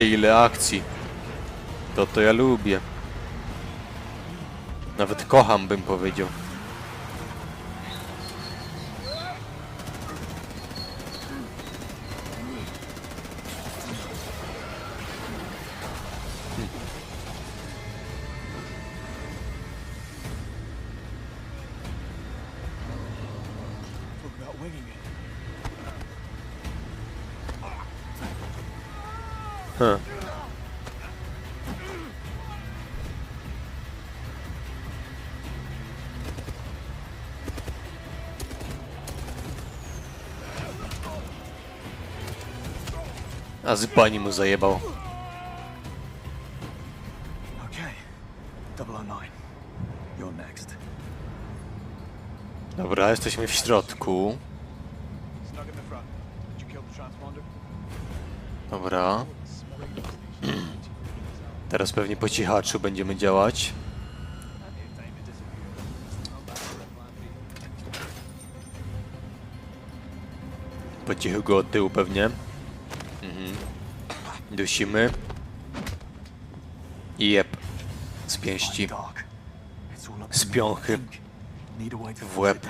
Ile akcji. To to ja lubię. Nawet kocham, bym powiedział. Huh. A z pani mu zajebał. Okay. 009. You're next. Dobra, jesteśmy w środku. Dobra. Teraz pewnie po cichaczu będziemy działać. Po cichu go od tyłu pewnie. Mhm. Dusimy. I jeb. Z pięści. Z piąchy. W łeb.